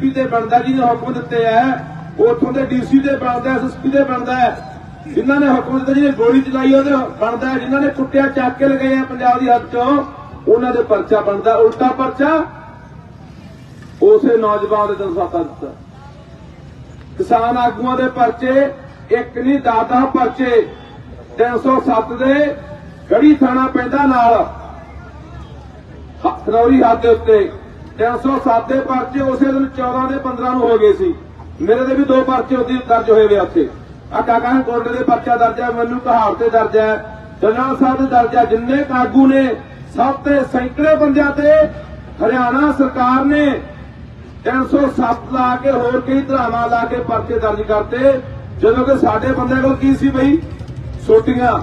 DGP ਤੇ ਬਣਦਾ, ਜਿਹਨੇ ਹੁਕਮ ਦਿੱਤੇ ਆ, ਉਥੋਂ ਦੇ ਡੀਸੀ ਤੇ ਬਣਦਾ ਐਸਐਸਪੀ ਤੇ ਬਣਦਾ ਜਿਨ੍ਹਾਂ ਨੇ ਹੁਕਮ ਦਿੱਤੇ, ਜਿਹਨੇ ਗੋਲੀ ਚਲਾਈ, ਉਹਦੇ ਬਣਦਾ ਜਿਨ੍ਹਾਂ ਨੇ ਕੁੱਟਿਆ, ਚੱਕ ਕੇ ਲਗਾਏ ਆ ਪੰਜਾਬ ਦੀ ਹੱਦ ਚੋਂ, ਉਹਨਾਂ ਦੇ ਪਰਚਾ ਬਣਦਾ। ਉਲਟਾ ਪਰਚਾ, ਉਸੇ ਨੌਜਵਾਨ ਦੇ ਦਿਲ ਦਿੱਤਾ। ਕਿਸਾਨ ਆਗੂਆਂ ਦੇ ਪਰਚੇ, ਇੱਕ ਨਹੀਂ ਦਾਦਾ ਪਰਚੇ। 307 ਦੇ ਗੜੀ ਥਾਣਾ ਪੈਂਦਾ ਨਾਲ। ਖਨੌਰੀ ਹੱਦ ਦੇ ਉੱਤੇ। 307 ਦੇ ਪਰਚੇ ਉਸੇ ਦਿਨ 14 ਦੇ 15 ਨੂੰ ਹੋ ਗਏ ਸੀ। ਮੇਰੇ ਦੇ ਵੀ ਦੋ ਪਰਚੇ ਉਦੀ ਦਰਜ ਹੋਏ ਵੇ ਉੱਥੇ। ਆ ਕਾਕਾ ਕੋਟੇ ਦੇ ਪਰਚਾ ਦਰਜ ਹੈ ਮੈਨੂੰ ਕਹਾੜ ਤੇ ਦਰਜ ਹੈ ਜਨਾਬ ਸਾਹਿਬ ਦੇ ਦਰਜ ਹੈ ਜਿੰਨੇ ਕਾਗੂ ਨੇ, ਸਭ ਤੇ ਸੈਂਕੜੇ ਬੰਦਿਆਂ ਤੇ ਹਰਿਆਣਾ ਸਰਕਾਰ ਨੇ 307 ਲਾ ਕੇ, ਹੋਰ ਕਈ ਧਰਾਵਾਂ ਲਾ ਕੇ ਪਰਚੇ ਦਰਜ ਕਰਤੇ। ਜਦੋਂ ਕਿ ਸਾਡੇ ਬੰਦਿਆਂ ਕੋਲ ਕੀ ਸੀ ਬਈ? ਸੋਟੀਆਂ।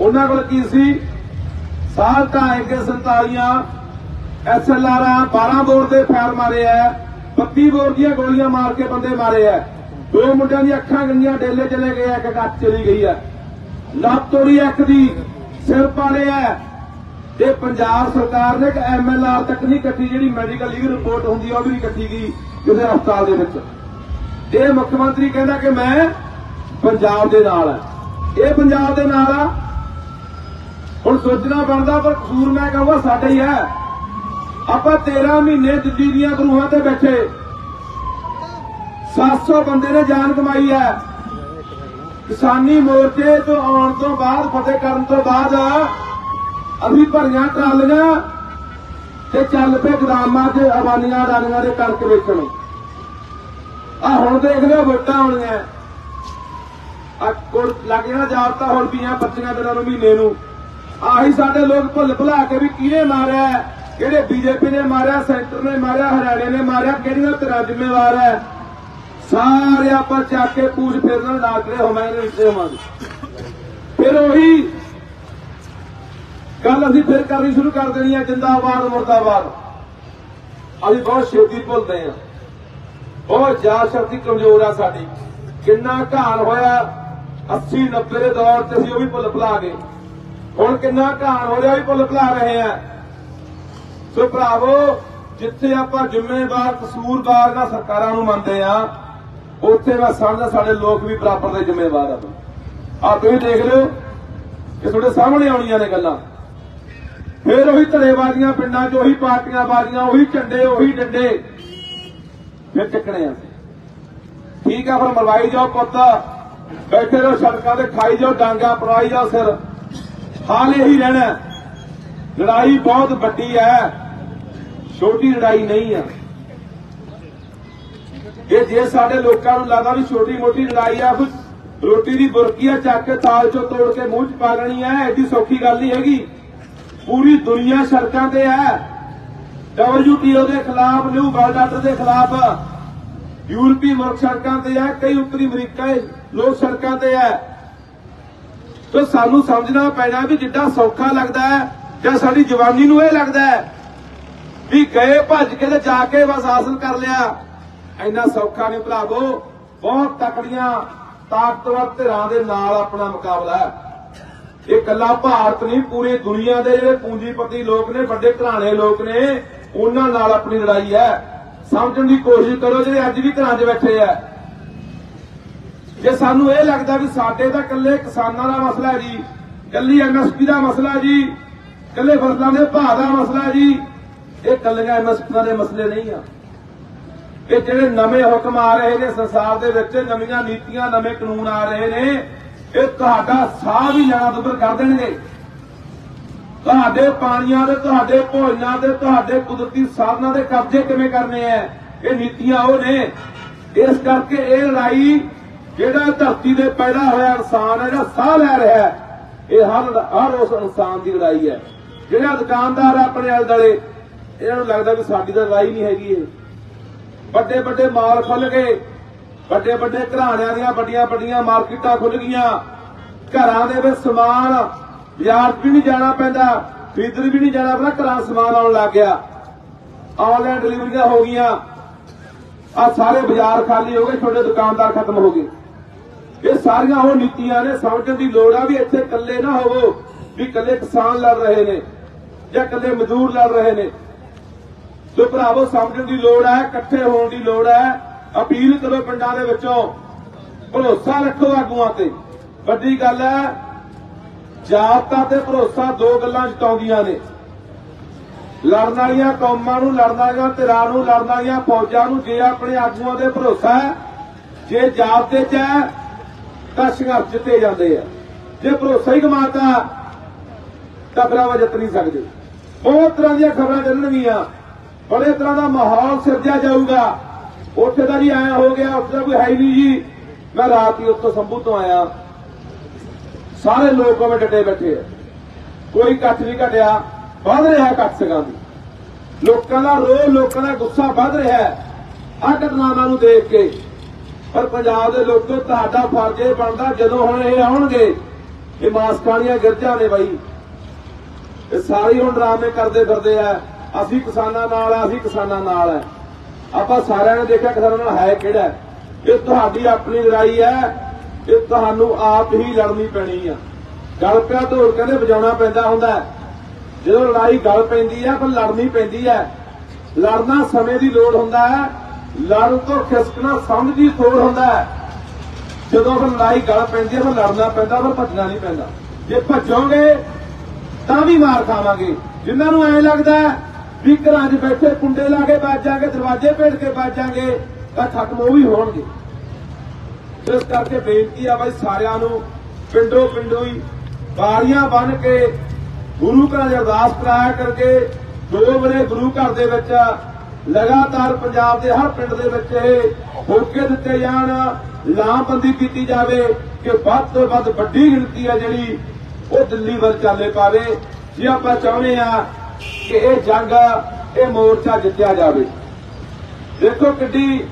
ਉਹਨਾਂ ਕੋਲ ਕੀ ਸੀ? ਸਾਲ ਤਾਂ 147 ਐਸਐਲਆਰ 12 ਬੋਰ ਦੇ ਫਾਇਰ ਮਾਰੇ ਆ 32 ਬੋਰ ਦੀਆਂ ਗੋਲੀਆਂ ਮਾਰ ਕੇ ਬੰਦੇ ਮਾਰੇ ਆ। ਦੋ ਮੁੰਡਿਆਂ ਦੀਆਂ ਅੱਖਾਂ ਗਈਆਂ ਡੇਲੇ ਚਲੇ ਗਏ ਇੱਕ ਗੱਤ ਚਲੀ ਗਈ ਆ। ਲੱਤ ਤੋੜੀ ਇੱਕ ਦੀ, ਸਿਰ ਪਾਲੇ ਆ। ਤੇ ਪੰਜਾਬ ਸਰਕਾਰ ਨੇ ਇੱਕ ਐਮਐਲਆਰ ਤੱਕ ਨਹੀਂ ਇਕੱਠੀ ਜਿਹੜੀ ਮੈਡੀਕਲ ਲੀਗ ਰਿਪੋਰਟ ਹੁੰਦੀ ਆ, ਉਹ ਵੀ ਨਹੀਂ ਇਕੱਠੀ ਗਈ ਕਿਸੇ ਹਸਪਤਾਲ ਦੇ ਵਿੱਚ। ਇਹ ਮੁੱਖ ਮੰਤਰੀ ਕਹਿੰਦਾ ਕਿ ਮੈਂ ਪੰਜਾਬ ਦੇ ਨਾਲ ਆ। ਇਹ ਪੰਜਾਬ ਦੇ ਨਾਲ ਆ। ਹੁਣ ਸੋਚਣਾ ਬਣਦਾ, ਪਰ ਕਸੂਰ ਮੈਂ ਕਹੂੰਗਾ, ਸਾਡਾ ਹੀ ਹੈ ਆਪਾਂ 13 ਮਹੀਨੇ ਦਿੱਲੀ ਦੀਆਂ ਗਰੂਹਾਂ ਤੇ ਬੈਠੇ। 700 ਬੰਦੇ ਨੇ ਜਾਨ ਕਮਾਈ ਹੈ। ਕਿਸਾਨੀ ਮੋਰਚੇ ਤੋਂ ਆਉਣ ਤੋਂ ਬਾਅਦ, ਫਤਿਹ ਕਰਨ ਤੋਂ ਬਾਅਦ ਅਸੀਂ ਭਰੀਆਂ ਟਰਾਲੀਆਂ ਤੇ ਚੱਲ ਪਏ ਗਦਾਮਾਂ 'ਚ ਅਬਾਨੀਆਂ ਅਦਾਨੀਆਂ ਦੇ ਕਣਕ ਵੇਚਣ। ਆ ਹੁਣ ਦੇਖ ਲਿਓ ਵੋਟਾਂ ਆਉਣੀਆਂ। ਆ ਕੋਲ ਲੱਗ ਜਾਣਾ ਜਾਬਤਾ ਹੁਣ ਪੀਆਂ 25 ਦਿਨਾਂ ਨੂੰ ਮਹੀਨੇ ਨੂੰ। ਆਹੀ ਸਾਡੇ ਲੋਕ ਭੁੱਲ ਭੁਲਾ ਕੇ ਵੀ ਕਿਹਨੇ ਮਾਰਿਆ। ਹੈ, ਕਿਹੜੇ ਬੀਜੇਪੀ ਨੇ ਮਾਰਿਆ ਸੈਂਟਰ ਨੇ ਮਾਰਿਆ ਹਰਿਆਣੇ ਨੇ ਮਾਰਿਆ ਕਿਹੜੀਆਂ ਤੇਰਾ ਜ਼ਿੰਮੇਵਾਰ ਹੈ? ਸਾਰੇ ਆਪਾਂ ਚੱਕ ਕੇ ਪੂਛ ਫੇਰਨਾ ਲਾ ਕੇ ਵਿੱਚ ਹੋਵਾਂਗੇ। ਫਿਰ ਉਹੀ ਗੱਲ ਅਸੀਂ ਫਿਰ ਕਰਨੀ ਸ਼ੁਰੂ ਕਰ ਦੇਣੀ ਹੈ ਜਿੰਦਾਬਾਦ ਮੁਰਦਾਬਾਦ। ਅਸੀਂ ਬਹੁਤ ਛੇਤੀ ਭੁੱਲਦੇ ਹਾਂ। ਬਹੁਤ ਯਾਦ ਸ਼ਕਤੀ ਕਮਜ਼ੋਰ ਆ ਸਾਡੀ। ਕਿੰਨਾ ਘਾਣ ਹੋਇਆ 80 90 ਦੇ ਦੌਰ 'ਚ ਅਸੀਂ ਉਹ ਵੀ ਭੁੱਲ ਭੁਲਾ ਗਏ। ਹੁਣ ਕਿੰਨਾ ਘਾਣ ਹੋ ਰਿਹਾ ਉਹ ਵੀ ਭੁੱਲ ਭੁਲਾ ਰਹੇ ਆ ਸੋ ਭਰਾਵੋ, ਜਿੱਥੇ ਆਪਾਂ ਜ਼ਿੰਮੇਵਾਰ, ਕਸੂਰਵਾਰ ਨਾਲ ਸਰਕਾਰਾਂ ਨੂੰ ਮੰਨਦੇ ਆ, ਉੱਥੇ ਮੈਂ ਸਮਝਦਾ ਸਾਡੇ ਲੋਕ ਵੀ ਬਰਾਬਰ ਦੇ ਜ਼ਿੰਮੇਵਾਰ ਆ ਆ ਤੁਸੀਂ ਦੇਖ ਲਿਓ ਕਿ ਤੁਹਾਡੇ ਸਾਹਮਣੇ ਆਉਣੀਆਂ ਨੇ ਗੱਲਾਂ। ਫਿਰ ਉਹੀ ਧੜੇਬਾਜ਼ੀਆਂ ਪਿੰਡਾਂ 'ਚ, ਉਹੀ ਪਾਰਟੀਆਂ ਬਾਜ਼ੀਆਂ ਉਹੀ ਝੰਡੇ, ਉਹੀ ਡੰਡੇ ਫਿਰ ਚੱਕਣੇ ਆ। ਠੀਕ ਆ, ਫਿਰ ਮਰਵਾਈ ਜਾਓ ਪੁੱਤ। ਬੈਠੇ ਰਹੋ ਸੜਕਾਂ ਤੇ, ਖਾਈ ਜਾਓ ਡਾਂਗਾ ਪਰਵਾਈ ਜਾਓ ਸਿਰ। ਹਾਲ ਇਹੀ ਰਹਿਣਾ। ਲੜਾਈ ਬਹੁਤ ਵੱਡੀ ਹੈ। ਛੋਟੀ ਲੜਾਈ ਨਹੀਂ ਹੈ ਇਹ ਜੇ ਸਾਡੇ ਲੋਕਾਂ ਨੂੰ ਲੱਗਦਾ ਵੀ ਛੋਟੀ ਮੋਟੀ ਲੜਾਈ ਆ ਕੁਝ ਰੋਟੀ ਦੀ ਬੁਰਕੀ ਆ ਚੱਕ ਕੇ ਥਾਲ ਚੋਂ ਤੋੜ ਕੇ ਮੂੰਹ 'ਚ ਪਾ ਲੈਣੀ ਹੈ ਐਡੀ ਸੌਖੀ ਗੱਲ ਨਹੀਂ ਹੈਗੀ। ਪੂਰੀ ਦੁਨੀਆ ਸੜਕਾਂ ਤੇ ਹੈ। WTO ਦੇ ਖਿਲਾਫ ਨਿਊ ਵਰਲਡ ਆਰਡਰ ਦੇ ਖਿਲਾਫ, ਯੂਰਪੀ ਮੁਲਕ ਸੜਕਾਂ ਤੇ ਹੈ, ਕਈ ਉੱਤਰੀ ਅਮਰੀਕਾ ਦੇ ਲੋਕ ਸੜਕਾਂ ਤੇ ਹੈ। ਤੇ ਸਾਨੂੰ ਸਮਝਣਾ ਪੈਣਾ ਵੀ ਜਿੱਡਾ ਸੌਖਾ ਲੱਗਦਾ ਹੈ ਜਾਂ ਸਾਡੀ ਜਵਾਨੀ ਨੂੰ ਇਹ ਲੱਗਦਾ ਹੈ ਵੀ ਗਏ ਭੱਜ ਕੇ ਤੇ ਜਾ ਕੇ ਬਸ ਹਾਸਲ ਕਰ ਲਿਆ। ਇੰਨਾ ਸੌਖਾ ਨਹੀਂ ਭਰਾਵੋ ਬਹੁਤ ਤਕੜੀਆਂ ਤਾਕਤਵਰ ਧਿਰਾਂ ਦੇ ਨਾਲ ਆਪਣਾ ਮੁਕਾਬਲਾ ਹੈ। ਇਹ ਕੱਲਾ ਭਾਰਤ ਨਹੀਂ, ਪੂਰੀ ਦੁਨੀਆ ਦੇ ਜਿਹੜੇ ਪੂੰਜੀਪਤੀ ਲੋਕ ਨੇ, ਵੱਡੇ ਘਰਾਣੇ ਲੋਕ ਨੇ, ਉਹਨਾਂ ਨਾਲ ਆਪਣੀ ਲੜਾਈ ਹੈ। ਸਮਝਣ ਦੀ ਕੋਸ਼ਿਸ਼ ਕਰੋ, ਜਿਹੜੇ ਅੱਜ ਵੀ ਘਰਾਂ 'ਚ ਬੈਠੇ ਆ। ਜੇ ਸਾਨੂੰ ਇਹ ਲੱਗਦਾ ਵੀ ਸਾਡੇ ਤਾਂ ਇਕੱਲੇ ਕਿਸਾਨਾਂ ਦਾ ਮਸਲਾ ਹੈ ਜੀ, ਇਕੱਲੀ ਐਮਐਸਪੀ ਦਾ ਮਸਲਾ ਜੀ ਇਕੱਲੇ ਫਸਲਾਂ ਦੇ ਭਾਅ ਦਾ ਮਸਲਾ ਜੀ। ਇਹ ਇਕੱਲੀਆਂ ਐਮਐਸਪੀ ਦੇ ਮਸਲੇ ਨਹੀਂ ਆ। ਇਹ ਜਿਹੜੇ ਨਵੇਂ ਹੁਕਮ ਆ ਰਹੇ ਨੇ ਸੰਸਾਰ ਦੇ ਵਿੱਚ, ਨਵੀਆਂ ਨੀਤੀਆਂ, ਨਵੇਂ ਕਾਨੂੰਨ ਆ ਰਹੇ ਨੇ, ਇਹ ਤੁਹਾਡਾ ਸਾਹ ਵੀ ਲੈਣਾ ਦੁੱਬਰ ਕਰ ਦੇਣਗੇ। ਤੁਹਾਡੇ ਪਾਣੀਆਂ ਦੇ, ਤੁਹਾਡੇ ਭੋਜਨਾਂ ਦੇ, ਤੁਹਾਡੇ ਕੁਦਰਤੀ ਸਾਧਨਾਂ ਦੇ ਕਬਜ਼ੇ ਕਿਵੇਂ ਕਰਨੇ ਆ? ਇਹ ਨੀਤੀਆਂ ਉਹ ਨੇ। ਇਸ ਕਰਕੇ ਇਹ ਲੜਾਈ ਜਿਹੜਾ ਧਰਤੀ ਦੇ ਪੈਦਾ ਹੋਇਆ ਇਨਸਾਨ ਹੈ, ਜਿਹੜਾ ਸਾਹ ਲੈ ਰਿਹਾ ਹੈ, ਇਹ ਹਰ ਹਰ ਉਸ ਇਨਸਾਨ ਦੀ ਲੜਾਈ ਹੈ। ਜਿਹੜਾ ਦੁਕਾਨਦਾਰ ਆ ਆਪਣੇ ਆਲੇ ਦੁਆਲੇ, ਇਹਨਾਂ ਨੂੰ ਲੱਗਦਾ ਵੀ ਸਾਡੀ ਤਾਂ ਲੜਾਈ ਨਹੀਂ ਹੈਗੀ ਇਹ। ਵੱਡੇ ਵੱਡੇ ਮਾਲ ਖੁੱਲ ਗਏ, ਵੱਡੇ ਵੱਡੇ ਘਰਾਣਿਆਂ ਦੀਆਂ ਵੱਡੀਆਂ ਵੱਡੀਆਂ ਮਾਰਕੀਟਾਂ ਖੁੱਲ ਗਈਆਂ। ਘਰਾਂ ਦੇ ਵਿੱਚ ਸਮਾਨ, ਬਾਜ਼ਾਰ 'ਚ ਵੀ ਨਹੀਂ ਜਾਣਾ ਪੈਂਦਾ, ਖਰੀਦਣ ਵੀ ਨਹੀਂ ਜਾਣਾ ਪੈਂਦਾ ਘਰਾਂ ਸਮਾਨ ਆਉਣ ਲੱਗ ਗਿਆ। ਆਨਲਾਈਨ ਡਿਲੀਵਰੀਆਂ ਹੋ ਗਈਆਂ। ਆ ਸਾਰੇ ਬਾਜ਼ਾਰ ਖਾਲੀ ਹੋ ਗਏ ਛੋਟੇ ਦੁਕਾਨਦਾਰ ਖਤਮ ਹੋ ਗਏ। ਇਹ ਸਾਰੀਆਂ ਉਹ ਨੀਤੀਆਂ ਨੇ, ਸਮਝਣ ਦੀ ਲੋੜ ਆ ਵੀ ਇੱਥੇ ਇਕੱਲੇ ਨਾ ਹੋਵੋ, ਵੀ ਇਕੱਲੇ ਕਿਸਾਨ ਲੜ ਰਹੇ ਨੇ। ਜਾਂ ਇਕੱਲੇ ਮਜ਼ਦੂਰ ਲੜ ਰਹੇ ਨੇ। ਤੇ ਭਰਾਵੋ, ਸਮਝਣ ਦੀ ਲੋੜ ਹੈ, ਇਕੱਠੇ ਹੋਣ ਦੀ ਲੋੜ ਹੈ, ਅਪੀਲ ਕਰੋ ਪਿੰਡਾਂ ਦੇ ਵਿੱਚੋਂ। ਭਰੋਸਾ ਰੱਖੋ ਆਗੂਆਂ ਤੇ। ਵੱਡੀ ਗੱਲ ਹੈ, ਜਾਤਾਂ ਤੇ ਭਰੋਸਾ ਦੋ ਗੱਲਾਂ ਜਤਾਉਂਦੀਆਂ ਨੇ। ਲੜਨ ਵਾਲੀਆਂ ਕੌਮਾਂ ਨੂੰ ਲੜਨ ਵਾਲੀਆਂ ਧਿਰਾਂ ਨੂੰ ਲੜਨ ਵਾਲੀਆਂ ਫੌਜਾਂ ਨੂੰ ਜੇ ਆਪਣੇ ਆਗੂਆਂ ਦੇ ਭਰੋਸਾ ਜੇ ਜਾਤ ਦੇ ਚ ਹੈ, ਤਾਂ ਸੰਘਰਸ਼ ਜਿੱਤੇ ਜਾਂਦੇ ਆ। ਜੇ ਭਰੋਸਾ ਹੀ ਗਮਾਤਾ ਤਾਂ ਫਿਰ ਜਿੱਤ ਨਹੀਂ ਸਕਦੇ। ਬਹੁਤ ਤਰ੍ਹਾਂ ਦੀਆਂ ਖਬਰਾਂ ਚੱਲਣਗੀਆਂ। ਬੜੇ ਤਰ੍ਹਾਂ ਦਾ ਮਾਹੌਲ ਸਿਰਜਿਆ ਜਾਊਗਾ। ਉੱਥੇ ਦਾ ਜੀ ਐਂ ਹੋ ਗਿਆ, ਉੱਥੇ ਦਾ ਕੋਈ ਹੈ ਨਹੀਂ ਜੀ। ਮੈਂ ਰਾਤ ਹੀ ਉੱਥੋਂ ਸੰਭੂ ਤੋਂ ਆਇਆ। ਸਾਰੇ ਲੋਕ ਉਵੇਂ ਡਟੇ ਬੈਠੇ ਆ। ਕੋਈ ਇਕੱਠ ਨਹੀਂ ਘਟਿਆ ਵੱਧ ਰਿਹਾ ਇਕੱਠ ਸਕਾਂ ਦੀ। ਲੋਕਾਂ ਦਾ ਰੋਹ, ਲੋਕਾਂ ਦਾ ਗੁੱਸਾ ਵੱਧ ਰਿਹਾ ਹੈ। ਆਹ ਘਟਨਾਵਾਂ ਨੂੰ ਦੇਖ ਕੇ। ਪਰ ਪੰਜਾਬ ਦੇ ਲੋਕੋ ਤੁਹਾਡਾ ਫਰਜ਼ ਇਹ ਬਣਦਾ, ਜਦੋਂ ਹੁਣ ਇਹ ਆਉਣਗੇ, ਇਹ ਮਾਸਕਾਣੀਆਂ ਗਿਰਜਾਂ ਨੇ ਬਾਈ। ਇਹ ਸਾਰੇ ਹੁਣ ਡਰਾਮੇ ਕਰਦੇ ਫਿਰਦੇ ਆ। ਅਸੀਂ ਕਿਸਾਨਾਂ ਨਾਲ ਆ, ਅਸੀਂ ਕਿਸਾਨਾਂ ਨਾਲ ਆ। ਆਪਾਂ ਸਾਰਿਆਂ ਨੇ ਦੇਖਿਆ ਕਿਸਾਨਾਂ ਨਾਲ ਹੈ ਕਿਹੜਾ ਇਹ ਤੁਹਾਡੀ ਆਪਣੀ ਲੜਾਈ ਹੈ। ਇਹ ਤੁਹਾਨੂੰ ਆਪ ਹੀ ਲੜਨੀ ਪੈਣੀ ਆ। ਗਲ ਪਿਆ ਢੋਲ ਕਹਿੰਦੇ ਵਜਾਉਣਾ ਪੈਂਦਾ ਹੁੰਦਾ ਜਦੋਂ ਲੜਾਈ ਗਲ ਪੈਂਦੀ ਆ ਪਰ ਲੜਨੀ ਪੈਂਦੀ ਹੈ। ਲੜਨਾ ਸਮੇਂ ਦੀ ਲੋੜ ਹੁੰਦਾ ਹੈ। ਲੜਨ ਤੋਂ ਖਿਸਕਣਾ ਸਮਝ ਦੀ ਥੋੜ ਹੁੰਦਾ ਹੈ। ਜਦੋਂ ਫਿਰ ਲੜਾਈ ਗਲ ਪੈਂਦੀ ਹੈ ਫਿਰ ਲੜਨਾ ਪੈਂਦਾ ਫਿਰ ਭੱਜਣਾ ਨਹੀਂ ਪੈਂਦਾ। ਜੇ ਭੱਜੋਗੇ ਤਾਂ ਵੀ ਮਾਰ ਖਾਵਾਂਗੇ। ਜਿਨ੍ਹਾਂ ਨੂੰ ਐ ਲੱਗਦਾ ਵੀ ਘਰਾਂ 'ਚ ਬੈਠੇ, ਕੁੰਡੇ ਲਾ ਕੇ ਬਚ ਜਾਗੇ ਦਰਵਾਜ਼ੇ ਭੇੜ ਕੇ ਬਚ ਜਾਗੇ ਤਾਂ ਖਤਮ ਉਹ ਵੀ ਹੋਣਗੇ। ਇਸ ਕਰਕੇ ਬੇਨਤੀ ਆ ਬਾਈ ਸਾਰਿਆਂ ਨੂੰ, ਪਿੰਡੋ ਪਿੰਡੋਂ ਹੀ ਬਾਰੀਆਂ ਬਨ ਕੇ ਗੁਰੂ ਘਰਾਂ ਦੇ ਅਰਦਾਸ ਕਰਾਇਆ ਕਰਕੇ ਦੋ ਵਰੇ ਗੁਰੂ ਘਰ ਦੇ ਵਿੱਚ ਲਗਾਤਾਰ ਪੰਜਾਬ ਦੇ ਹਰ ਪਿੰਡ ਦੇ ਵਿੱਚ ਇਹ ਹੋਕੇ ਦਿੱਤੇ ਜਾਣ, ਲਾਮਬੰਦੀ ਕੀਤੀ ਜਾਵੇ ਕਿ ਵੱਧ ਤੋਂ ਵੱਧ ਵੱਡੀ ਗਿਣਤੀ ਆ ਜਿਹੜੀ ਉਹ ਦਿੱਲੀ ਵੱਲ ਚਾਲੇ ਪਾਵੇ, ਜੇ ਆਪਾਂ ਚਾਹੁੰਦੇ ਆ ਕਿ ਇਹ ਜੰਗ, ਇਹ ਮੋਰਚਾ ਜਿੱਤਿਆ ਜਾਵੇ। ਦੇਖੋ ਕਿੱਡੀ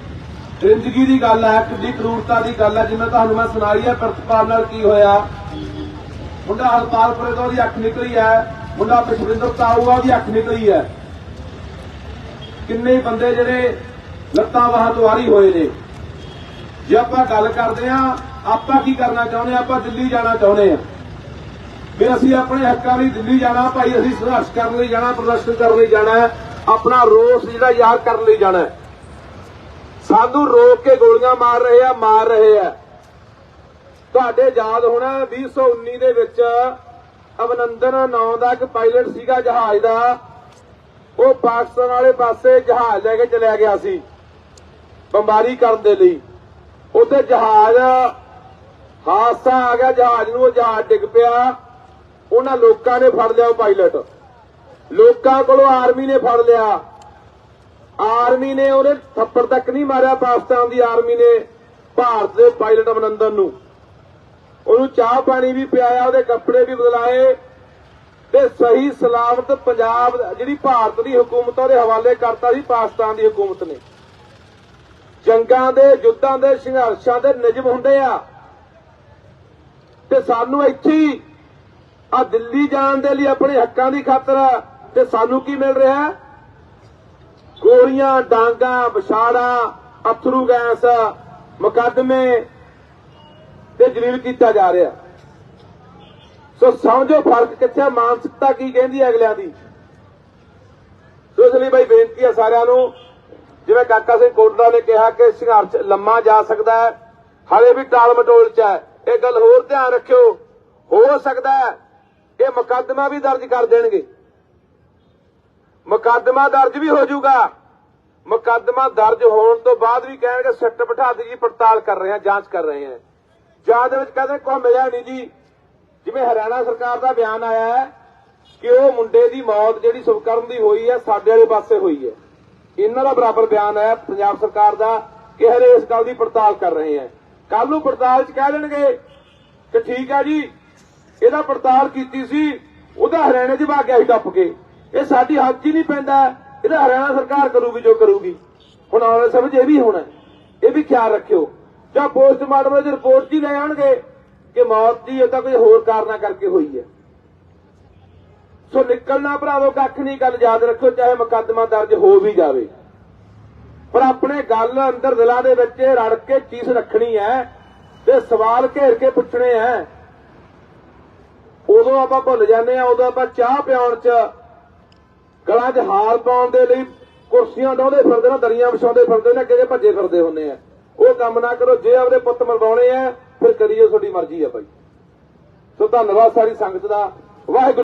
ਜ਼ਿੰਦਗੀ ਦੀ ਗੱਲ ਹੈ, ਕਿੱਡੀ ਕਰੂਰਤਾ ਦੀ ਗੱਲ ਹੈ। ਜਿਵੇਂ ਤੁਹਾਨੂੰ ਮੈਂ ਸੁਣਾਈ ਹੈ, ਪ੍ਰਤਪਾਲ ਨਾਲ ਕੀ ਹੋਇਆ। ਮੁੰਡਾ ਹਰਪਾਲਪੁਰੇ ਤੋਂ ਉਹਦੀ ਅੱਖ ਨਿਕਲੀ ਹੈ। ਮੁੰਡਾ ਪਿਸ਼ਵਿੰਦਰ ਤਾਊ ਉਹਦੀ ਅੱਖ ਨਿਕਲੀ ਹੈ। ਕਿੰਨੇ ਬੰਦੇ ਜਿਹੜੇ ਲੱਤਾਂ ਬਾਹਾਂ ਤੋਂ ਆਰੀ ਹੋਏ ਨੇ। ਜੇ ਆਪਾਂ ਗੱਲ ਕਰਦੇ ਆ ਆਪਾਂ ਕੀ ਕਰਨਾ ਚਾਹੁੰਦੇ ਆ ਆਪਾਂ ਦਿੱਲੀ ਜਾਣਾ ਚਾਹੁੰਦੇ ਆ ਵੀ ਅਸੀਂ ਆਪਣੇ ਹੱਕਾਂ ਲਈ ਦਿੱਲੀ ਜਾਣਾ, ਭਾਈ ਅਸੀਂ ਸੰਘਰਸ਼ ਕਰਨ ਲਈ ਜਾਣਾ, ਪ੍ਰਦਰਸ਼ਨ ਕਰਨ ਲਈ ਜਾਣਾ ਆਪਣਾ ਰੋਸ ਜਿਹੜਾ ਯਾਦ ਕਰਨ ਲਈ ਜਾਣਾ ਸਾਨੂੰ ਰੋਕ ਕੇ ਗੋਲੀਆਂ ਮਾਰ ਰਹੇ ਆ, ਮਾਰ ਰਹੇ ਆ। ਤੁਹਾਡੇ ਯਾਦ ਹੋਣਾ 2019 ਦੇ ਵਿੱਚ ਅਭਨੰਦਨ ਨਾਂ ਦਾ ਇੱਕ ਪਾਇਲਟ ਸੀਗਾ ਜਹਾਜ਼ ਦਾ। ਉਹ ਪਾਕਿਸਤਾਨ ਵਾਲੇ ਪਾਸੇ ਜਹਾਜ਼ ਲੈ ਕੇ ਚਲਿਆ ਗਿਆ ਸੀ ਬੰਬਾਰੀ ਕਰਨ ਦੇ ਲਈ। ਉੱਥੇ ਜਹਾਜ਼, ਹਾਦਸਾ ਆ ਗਿਆ, ਜਹਾਜ਼ ਨੂੰ ਉਹ ਜਹਾਜ਼ ਡਿੱਗ ਪਿਆ। ਉਹਨਾਂ ਲੋਕਾਂ ਨੇ ਫੜ ਲਿਆ ਉਹ ਪਾਇਲਟ ਲੋਕਾਂ ਕੋਲੋਂ ਆਰਮੀ ਨੇ ਫੜ ਲਿਆ। ਆਰਮੀ ਨੇ ਉਹਨੇ ਥੱਪੜ ਤੱਕ ਨਹੀਂ ਮਾਰਿਆ ਪਾਕਿਸਤਾਨ ਦੀ ਆਰਮੀ ਨੇ, ਭਾਰਤ ਦੇ ਪਾਇਲਟ ਅਮਨੰਦਨ ਨੂੰ। ਉਹਨੂੰ ਚਾਹ ਪਾਣੀ ਵੀ ਪਿਆਇਆ, ਉਹਦੇ ਕੱਪੜੇ ਵੀ ਬਦਲਾਏ ਤੇ ਸਹੀ ਸਲਾਮਤ ਪੰਜਾਬ ਜਿਹੜੀ ਭਾਰਤ ਦੀ ਹਕੂਮਤ ਉਹਦੇ ਹਵਾਲੇ ਕਰਤਾ ਸੀ ਪਾਕਿਸਤਾਨ ਦੀ ਹਕੂਮਤ ਨੇ। ਜੰਗਾਂ ਦੇ, ਯੁੱਧਾਂ ਦੇ, ਸੰਘਰਸ਼ਾਂ ਦੇ ਨਿਯਮ ਹੁੰਦੇ ਆ। ਤੇ ਸਾਨੂੰ ਇੱਥੇ ਆ ਦਿੱਲੀ ਜਾਣ ਦੇ ਲਈ ਆਪਣੇ ਹੱਕਾਂ ਦੀ ਖਾਤਰ ਤੇ ਸਾਨੂੰ ਕੀ ਮਿਲ ਰਿਹਾ? ਗੋਲੀਆਂ, ਡਾਂਗਾ, ਵਿਛਾੜਾ, ਅਥਰੂ ਗੈਸ, ਮੁਕੱਦਮੇ ਤੇ ਜਲੀਲ ਕੀਤਾ ਜਾ ਰਿਹਾ। ਸੋ ਸਮਝੋ ਫ਼ਰਕ ਕਿੱਥੇ ਮਾਨਸਿਕਤਾ ਕੀ ਕਹਿੰਦੀ ਹੈ ਅਗਲਿਆਂ ਦੀ। ਸੋ ਇਸ ਲਈ ਬਈ ਬੇਨਤੀ ਹੈ ਸਾਰਿਆਂ ਨੂੰ, ਜਿਵੇਂ ਕਾਕਾ ਸਿੰਘ ਕੋਟੜਾ ਨੇ ਕਿਹਾ ਕਿ ਸੰਘਰਸ਼ ਲੰਮਾ ਜਾ ਸਕਦਾ ਹੈ, ਹਾਲੇ ਵੀ ਟਾਲ ਮਟੋਲ ਚ ਹੈ। ਇਹ ਗੱਲ ਹੋਰ ਧਿਆਨ ਰੱਖਿਓ, ਹੋ ਸਕਦਾ ਹੈ ਇਹ ਮੁਕੱਦਮਾ ਵੀ ਦਰਜ ਕਰ ਦੇਣਗੇ। ਮੁਕੱਦਮਾ ਦਰਜ ਵੀ ਹੋ ਜਾਊਗਾ। ਮੁਕੱਦਮਾ ਦਰਜ ਹੋਣ ਤੋਂ ਬਾਅਦ ਵੀ ਕਹਿਣਗੇ, ਸੱਟ ਬਿਠਾ ਦੀ ਜੀ, ਪੜਤਾਲ ਕਰ ਰਹੇ ਹਾਂ, ਜਾਂਚ ਕਰ ਰਹੇ ਹਾਂ। ਜਾਂਚ ਦੇ ਵਿੱਚ ਕਹਿੰਦੇ ਕੋਈ ਮਿਲਿਆ ਨਹੀਂ ਜੀ। ਜਿਵੇਂ ਹਰਿਆਣਾ ਸਰਕਾਰ ਦਾ ਬਿਆਨ ਆਇਆ ਹੈ ਕਿ ਉਹ ਮੁੰਡੇ ਦੀ ਮੌਤ ਜਿਹੜੀ ਸੁਖਕਰਨ ਦੀ ਹੋਈ ਹੈ, ਸਾਡੇ ਵਾਲੇ ਪਾਸੇ ਹੋਈ ਹੈ। ਇਹਨਾਂ ਦਾ ਬਰਾਬਰ ਬਿਆਨ ਹੈ, ਪੰਜਾਬ ਸਰਕਾਰ ਦਾ, ਕਿ ਹਲੇ ਇਸ ਗੱਲ ਦੀ ਪੜਤਾਲ ਕਰ ਰਹੇ ਹਾਂ। ਕੱਲ ਨੂੰ ਪੜਤਾਲ 'ਚ ਕਹਿ ਦੇਣਗੇ ਕਿ ਠੀਕ ਹੈ ਜੀ ਇਹਦਾ ਪੜਤਾਲ ਕੀਤੀ ਸੀ, ਉਹਦਾ ਹਰਿਆਣੇ 'ਚ ਭਾ ਸੀ ਟੱਪ ਕੇ। ਇਹ ਸਾਡੀ ਹੱਥ ਹੀ ਨਹੀਂ ਪੈਂਦਾ, ਇਹਦਾ ਹਰਿਆਣਾ ਸਰਕਾਰ ਕਰੂਗੀ ਜੋ ਕਰੂਗੀ। ਹੁਣ ਆਉਣ ਵਾਲੇ ਸਮਝ ਇਹ ਵੀ ਹੋਣਾ ਇਹ ਵੀ ਖਿਆਲ ਰੱਖਿਓ। ਜਾਂ ਪੋਸਟਮਾਰਟਮ ਦੀ ਰਿਪੋਰਟ ਹੀ ਲੈ ਆਉਣਗੇ ਕਿ ਮੌਤ ਦੀ ਇਹ ਤਾਂ ਕੋਈ ਹੋਰ ਕਾਰਨਾ ਕਰਕੇ ਹੋਈ ਹੈ। ਸੋ ਨਿਕਲਣਾ ਭਰਾਵੋ, ਕੱਖ ਨਹੀਂ, ਗੱਲ ਯਾਦ ਰੱਖੋ ਚਾਹੇ ਮੁਕੱਦਮਾ ਦਰਜ ਹੋ ਵੀ ਜਾਵੇ। ਪਰ ਆਪਣੇ ਗੱਲ ਅੰਦਰ ਦਿਲਾਂ ਦੇ ਵਿੱਚ ਇਹ ਰੜ ਕੇ ਚੀਜ਼ ਰੱਖਣੀ ਹੈ ਤੇ ਸਵਾਲ ਘੇਰ ਕੇ ਪੁੱਛਣੇ ਹੈ ਉਦੋਂ ਆਪਾਂ ਭੁੱਲ ਜਾਂਦੇ ਆ ਉਦੋਂ ਆਪਾਂ ਚਾਹ ਪਿਆਉਣ ਚ ਗਲਾਂ 'ਚ ਹਾਲ ਪਾਉਣ ਦੇ ਲਈ ਕੁਰਸੀਆਂ ਡਾਉਂਦੇ ਫਿਰਦੇ ਨੇ, ਦਰੀਆਂ ਵਿਛਾਉਂਦੇ ਫਿਰਦੇ ਨੇ ਕਿਹੜੇ ਭੱਜੇ ਫਿਰਦੇ ਹੁੰਨੇ ਆ। ਉਹ ਕੰਮ ਨਾ ਕਰੋ, ਜੇ ਆਪਦੇ ਪੁੱਤ ਮਰਵਾਉਣੇ ਆ, ਫਿਰ ਕਰੀਓ ਤੁਹਾਡੀ ਮਰਜ਼ੀ ਆ ਭਾਈ। ਸੋ ਧੰਨਵਾਦ ਸਾਰੀ ਸੰਗਤ ਦਾ। ਵਾਹਿਗੁਰੂ